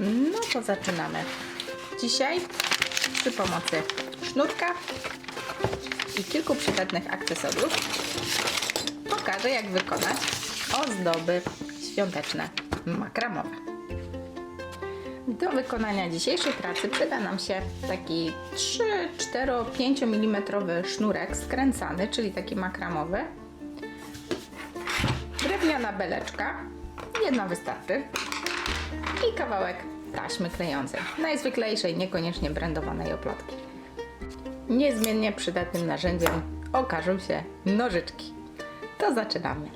No to zaczynamy. Dzisiaj przy pomocy sznurka i kilku przydatnych akcesoriów pokażę jak wykonać ozdoby świąteczne makramowe. Do wykonania dzisiejszej pracy przyda nam się taki 3, 4, 5 mm sznurek skręcany, czyli taki makramowy. Drewniana beleczka, jedna wystarczy i kawałek taśmy klejącej, najzwyklejszej, niekoniecznie brandowanej oplotki. Niezmiennie przydatnym narzędziem okażą się nożyczki. To zaczynamy.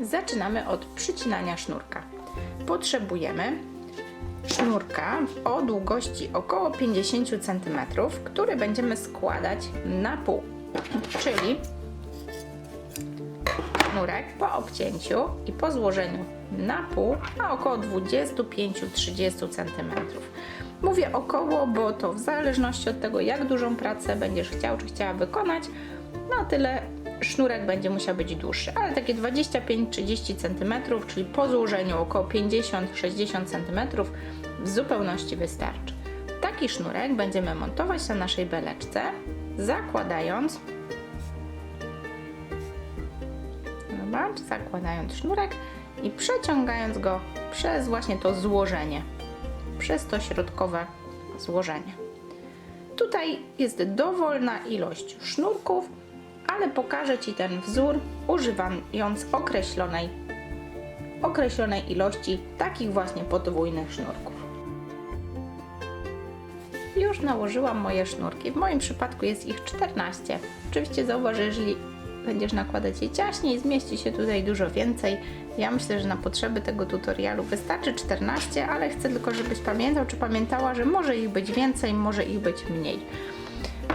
Zaczynamy od przycinania sznurka. Potrzebujemy sznurka o długości około 50 cm, który będziemy składać na pół. Czyli sznurek po obcięciu i po złożeniu na pół ma około 25-30 cm. Mówię około, bo to w zależności od tego, jak dużą pracę będziesz chciał czy chciała wykonać, na tyle sznurek będzie musiał być dłuższy, ale takie 25-30 cm, czyli po złożeniu około 50-60 cm w zupełności wystarczy. Taki sznurek będziemy montować na naszej beleczce, zakładając Zobacz, zakładając sznurek i przeciągając go przez właśnie to złożenie, przez to środkowe złożenie. Tutaj jest dowolna ilość sznurków, ale pokażę Ci ten wzór używając określonej, określonej ilości takich właśnie podwójnych sznurków. Już nałożyłam moje sznurki. W moim przypadku jest ich 14. Oczywiście zauważ, że jeżeli będziesz nakładać je ciaśniej, zmieści się tutaj dużo więcej. Ja myślę, że na potrzeby tego tutorialu wystarczy 14, ale chcę tylko, żebyś pamiętał czy pamiętała, że może ich być więcej, może ich być mniej.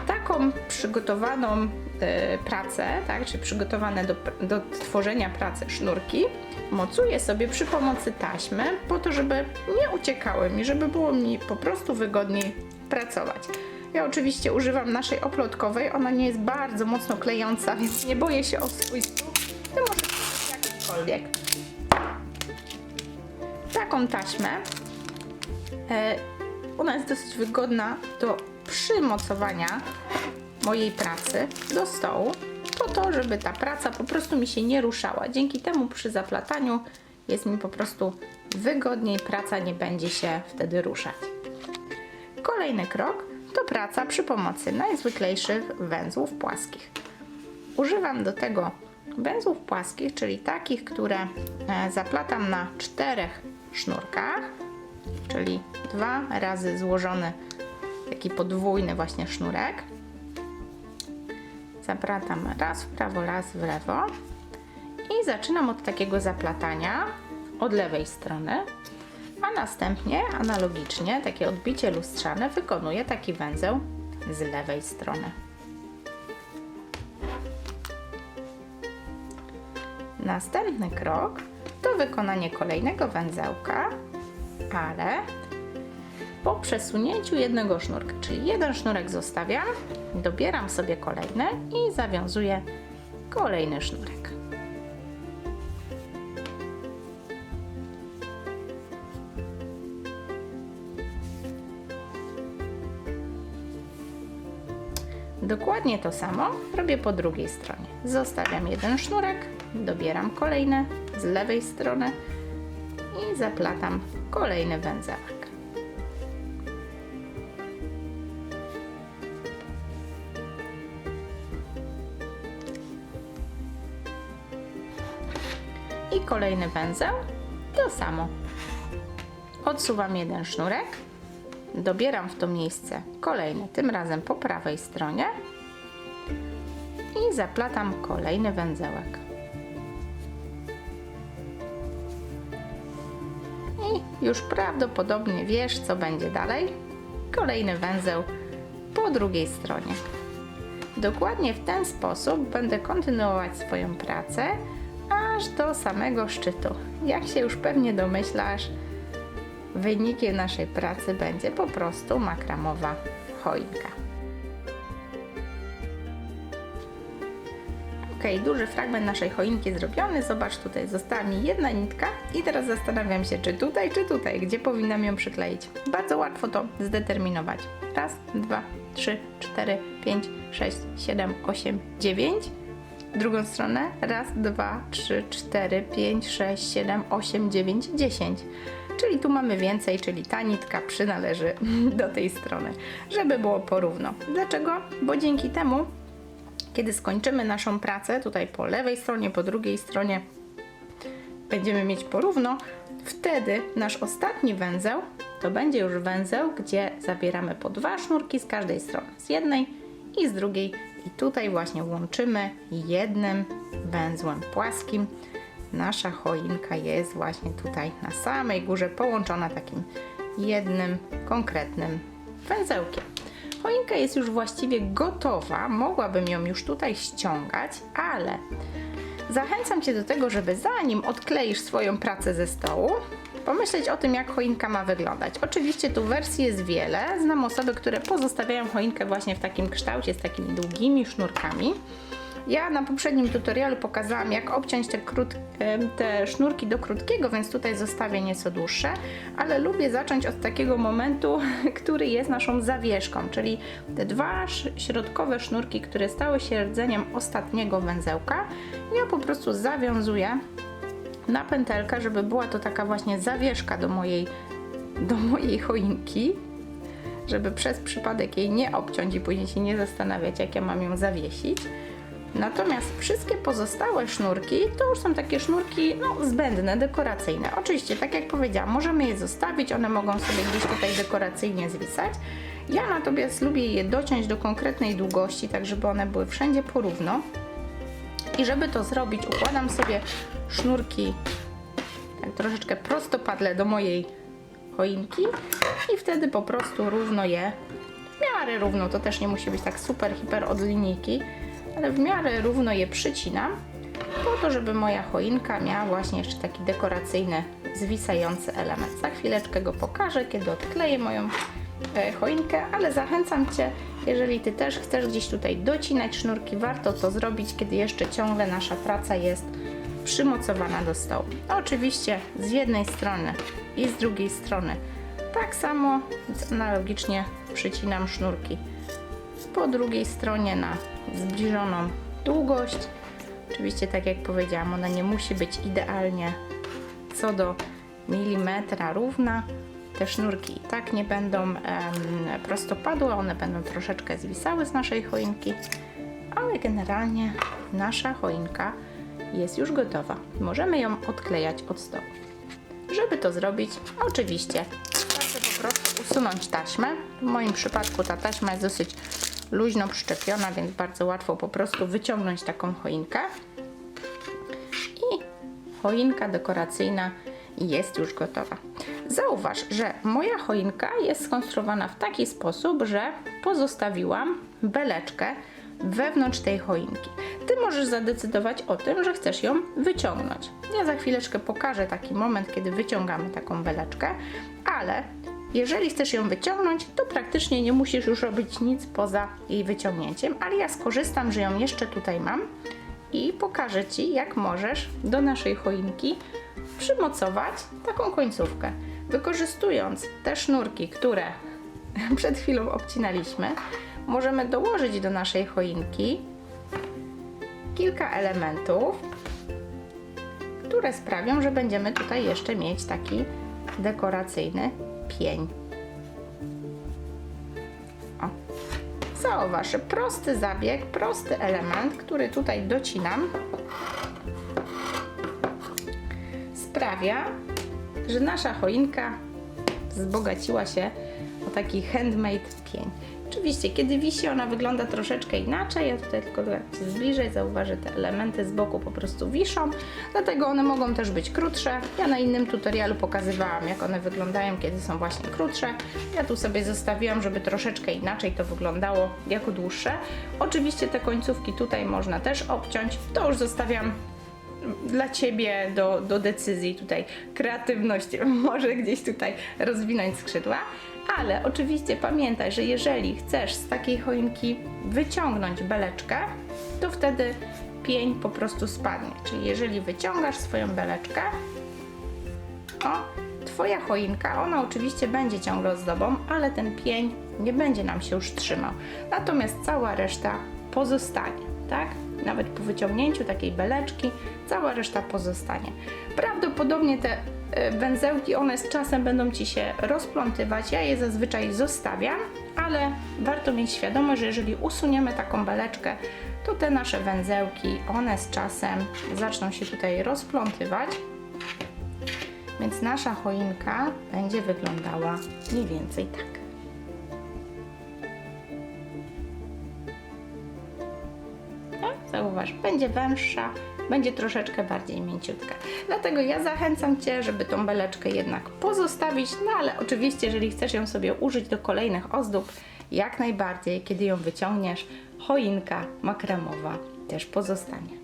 Taką przygotowaną e, pracę, tak, czy przygotowane do, do tworzenia pracy sznurki, mocuję sobie przy pomocy taśmy, po to, żeby nie uciekały mi, żeby było mi po prostu wygodniej pracować. Ja oczywiście używam naszej oplotkowej, ona nie jest bardzo mocno klejąca, więc nie boję się o swój stóp. Ty możesz jakikolwiek. Taką taśmę, e, ona jest dosyć wygodna do przymocowania mojej pracy do stołu, po to, żeby ta praca po prostu mi się nie ruszała. Dzięki temu przy zaplataniu jest mi po prostu wygodniej, praca nie będzie się wtedy ruszać. Kolejny krok to praca przy pomocy najzwyklejszych węzłów płaskich. Używam do tego węzłów płaskich, czyli takich, które e, zaplatam na czterech sznurkach, czyli dwa razy złożony taki podwójny właśnie sznurek. Zaplatam raz w prawo, raz w lewo i zaczynam od takiego zaplatania od lewej strony a następnie analogicznie takie odbicie lustrzane wykonuje taki węzeł z lewej strony. Następny krok to wykonanie kolejnego węzełka, ale po przesunięciu jednego sznurka, czyli jeden sznurek zostawiam, dobieram sobie kolejny i zawiązuję kolejny sznurek. Dokładnie to samo robię po drugiej stronie. Zostawiam jeden sznurek, dobieram kolejny z lewej strony i zaplatam kolejny węzełek. I kolejny węzeł, to samo. Odsuwam jeden sznurek, dobieram w to miejsce kolejny, tym razem po prawej stronie i zaplatam kolejny węzełek. I już prawdopodobnie wiesz, co będzie dalej. Kolejny węzeł po drugiej stronie. Dokładnie w ten sposób będę kontynuować swoją pracę aż do samego szczytu. Jak się już pewnie domyślasz, Wynikiem naszej pracy będzie po prostu makramowa choinka. Ok, duży fragment naszej choinki zrobiony. Zobacz, tutaj została mi jedna nitka i teraz zastanawiam się, czy tutaj, czy tutaj, gdzie powinnam ją przykleić. Bardzo łatwo to zdeterminować. Raz, dwa, trzy, cztery, pięć, sześć, siedem, osiem, dziewięć. Drugą stronę. Raz, dwa, trzy, cztery, pięć, sześć, siedem, osiem, dziewięć, dziesięć. Czyli tu mamy więcej, czyli ta nitka przynależy do tej strony, żeby było porówno. Dlaczego? Bo dzięki temu kiedy skończymy naszą pracę, tutaj po lewej stronie, po drugiej stronie będziemy mieć porówno, wtedy nasz ostatni węzeł to będzie już węzeł, gdzie zabieramy po dwa sznurki z każdej strony, z jednej i z drugiej i tutaj właśnie łączymy jednym węzłem płaskim. Nasza choinka jest właśnie tutaj na samej górze połączona takim jednym konkretnym węzełkiem. Choinka jest już właściwie gotowa, mogłabym ją już tutaj ściągać, ale zachęcam Cię do tego, żeby zanim odkleisz swoją pracę ze stołu, pomyśleć o tym, jak choinka ma wyglądać. Oczywiście tu wersji jest wiele. Znam osoby, które pozostawiają choinkę właśnie w takim kształcie, z takimi długimi sznurkami. Ja na poprzednim tutorialu pokazałam, jak obciąć te, te sznurki do krótkiego, więc tutaj zostawię nieco dłuższe, ale lubię zacząć od takiego momentu, który jest naszą zawieszką, czyli te dwa środkowe sznurki, które stały się rdzeniem ostatniego węzełka. Ja po prostu zawiązuję na pętelkę, żeby była to taka właśnie zawieszka do mojej, do mojej choinki, żeby przez przypadek jej nie obciąć i później się nie zastanawiać, jak ja mam ją zawiesić. Natomiast wszystkie pozostałe sznurki to już są takie sznurki no, zbędne, dekoracyjne. Oczywiście, tak jak powiedziałam, możemy je zostawić, one mogą sobie gdzieś tutaj dekoracyjnie zwisać. Ja natomiast lubię je dociąć do konkretnej długości, tak żeby one były wszędzie porówno. I żeby to zrobić, układam sobie sznurki tak troszeczkę prostopadle do mojej choinki i wtedy po prostu równo je, w miarę równo, to też nie musi być tak super, hiper od linijki, ale w miarę równo je przycinam po to, żeby moja choinka miała właśnie jeszcze taki dekoracyjny, zwisający element. Za chwileczkę go pokażę, kiedy odkleję moją e, choinkę, ale zachęcam Cię, jeżeli Ty też chcesz gdzieś tutaj docinać sznurki, warto to zrobić, kiedy jeszcze ciągle nasza praca jest przymocowana do stołu. Oczywiście z jednej strony i z drugiej strony tak samo, analogicznie przycinam sznurki po drugiej stronie na zbliżoną długość. Oczywiście, tak jak powiedziałam, ona nie musi być idealnie co do milimetra równa. Te sznurki i tak nie będą em, prostopadłe, one będą troszeczkę zwisały z naszej choinki, ale generalnie nasza choinka jest już gotowa. Możemy ją odklejać od stołu. Żeby to zrobić, oczywiście chcę po prostu usunąć taśmę. W moim przypadku ta taśma jest dosyć luźno przyczepiona, więc bardzo łatwo po prostu wyciągnąć taką choinkę. I choinka dekoracyjna jest już gotowa. Zauważ, że moja choinka jest skonstruowana w taki sposób, że pozostawiłam beleczkę wewnątrz tej choinki. Ty możesz zadecydować o tym, że chcesz ją wyciągnąć. Ja za chwileczkę pokażę taki moment, kiedy wyciągamy taką beleczkę, ale jeżeli chcesz ją wyciągnąć, to praktycznie nie musisz już robić nic poza jej wyciągnięciem, ale ja skorzystam, że ją jeszcze tutaj mam i pokażę Ci, jak możesz do naszej choinki przymocować taką końcówkę. Wykorzystując te sznurki, które przed chwilą obcinaliśmy, możemy dołożyć do naszej choinki kilka elementów, które sprawią, że będziemy tutaj jeszcze mieć taki dekoracyjny pień. O. Zauważ, prosty zabieg, prosty element, który tutaj docinam, sprawia, że nasza choinka wzbogaciła się o taki handmade pień. Oczywiście, kiedy wisi, ona wygląda troszeczkę inaczej. Ja tutaj tylko tak się zbliżę, zauważę, że te elementy z boku po prostu wiszą, dlatego one mogą też być krótsze. Ja na innym tutorialu pokazywałam, jak one wyglądają, kiedy są właśnie krótsze. Ja tu sobie zostawiłam, żeby troszeczkę inaczej to wyglądało jako dłuższe. Oczywiście te końcówki tutaj można też obciąć. To już zostawiam dla Ciebie do, do decyzji tutaj kreatywność może gdzieś tutaj rozwinąć skrzydła, ale oczywiście pamiętaj, że jeżeli chcesz z takiej choinki wyciągnąć beleczkę, to wtedy pień po prostu spadnie. Czyli jeżeli wyciągasz swoją beleczkę, o, twoja choinka, ona oczywiście będzie ciągle ozdobą, ale ten pień nie będzie nam się już trzymał. Natomiast cała reszta pozostanie, tak? Nawet po wyciągnięciu takiej beleczki, cała reszta pozostanie. Prawdopodobnie te e, węzełki, one z czasem będą Ci się rozplątywać. Ja je zazwyczaj zostawiam, ale warto mieć świadomość, że jeżeli usuniemy taką beleczkę, to te nasze węzełki, one z czasem zaczną się tutaj rozplątywać. Więc nasza choinka będzie wyglądała mniej więcej tak. Zauważ, będzie węższa, będzie troszeczkę bardziej mięciutka. Dlatego ja zachęcam Cię, żeby tą beleczkę jednak pozostawić, no ale oczywiście, jeżeli chcesz ją sobie użyć do kolejnych ozdób, jak najbardziej, kiedy ją wyciągniesz, choinka makremowa też pozostanie.